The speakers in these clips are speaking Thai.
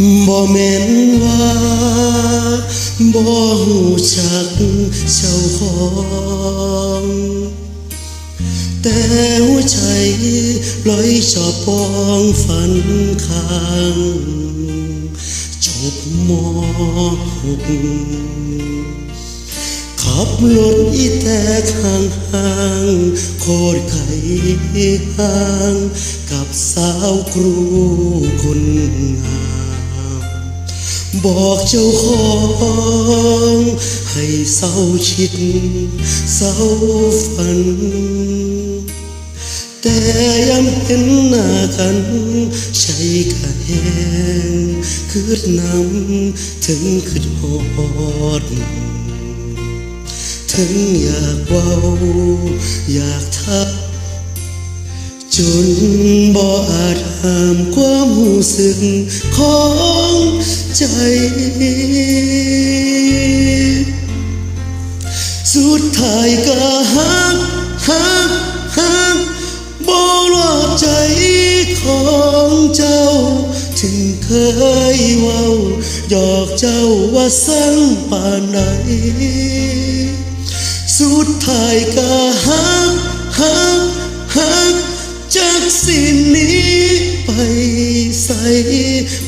บ่แม่นว่าบ่หูจักเจ้าของแต่หัวใจปล่อยชอบปองฝันข้างจบมอหกขับรถอีแตกห่างห่างๆโคตรไข่ห่าง กับสาวครูคนงาม บอกเจ้าของ ให้เศร้าชิดเศร้าฝัน แต่ยามเห็นหน้ากันใจกะแหงคืดนำถึงคืดหอด ถึงอยากเว้า อยากทัก นบ่อาจห้ามความรู้สึกของใจ สุดท้ายก็หักหักหักบ่รอดใจของเจ้า ถึงเคยเว้าหยอกเจ้าว่าสั่งป่านใดสุดท้ายก็หัก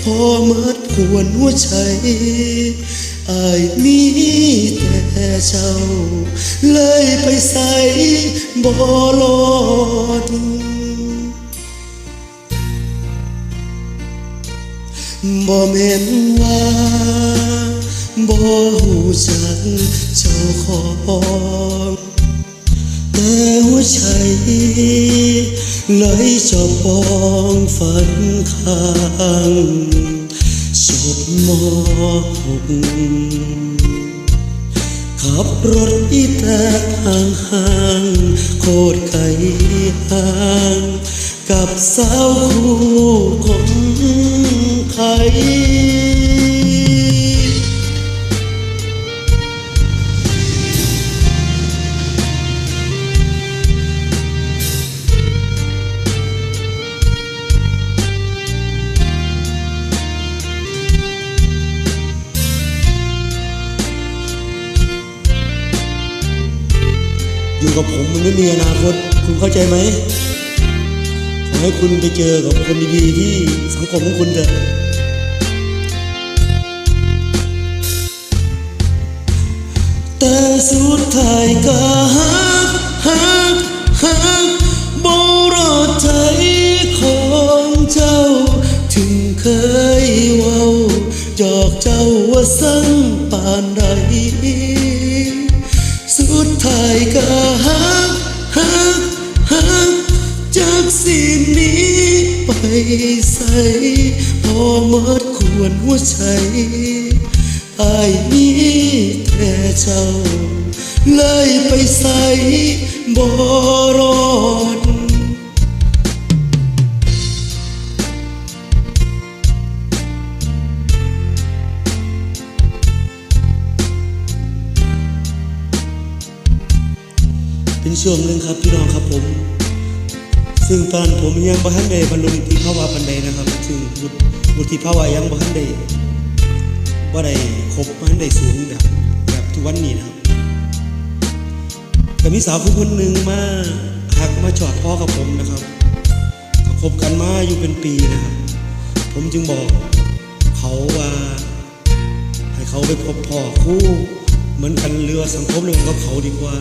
พอมัดควรหัวใจอายมีแต่เจ้า เลยไปใส่บ่รอดบ่แม่นว่าบ่หูจักเจ้าของแต่หัวใจ เลยจอบปองฝันข้างจบมหกขับรถอีแตกห่างห่างโคตรไกลห่าง กับสาวคู่ของ อยู่กับผมมันไม่มีอนาคต คุณเข้าใจไหมขอให้คุณไปเจอกับคนดีๆที่สังคมของคุณเถอะแต่สุดท้ายก็หักหักหักบ่รอดใจของเจ้า ถึงเคยเว้าหยอกเจ้าว่าสั่งปานใด ดท้ายก็หักหักหักจากสิ่งนี้ไปใส่พอเมดควรหัวใจอายมีแต่เจ้า เลยไปใส่บ่รอ ช่วงหนึ่งครับพี่น้องครับผม ซึ่งตอนผมยังบ่ทันได้บรรลุนิติภาวะปันใดนะครับ ซึ่งวุฒิวุฒิภาวะยังบ่ทันได้บ่ได้ครบบ่ทันได้สูงแบบแบบทุกวันนี้นะครับก็มีสาวผู้คนหนึ่งมาหักมาจอดพ่อกับผมนะครับก็คบกันมาอยู่เป็นปีนะครับ ผมจึงบอกเขาว่า ให้เขาไปพบพ่อคู่ เหมือนกันเรือสังคมเรื่องกับเขาดีกว่า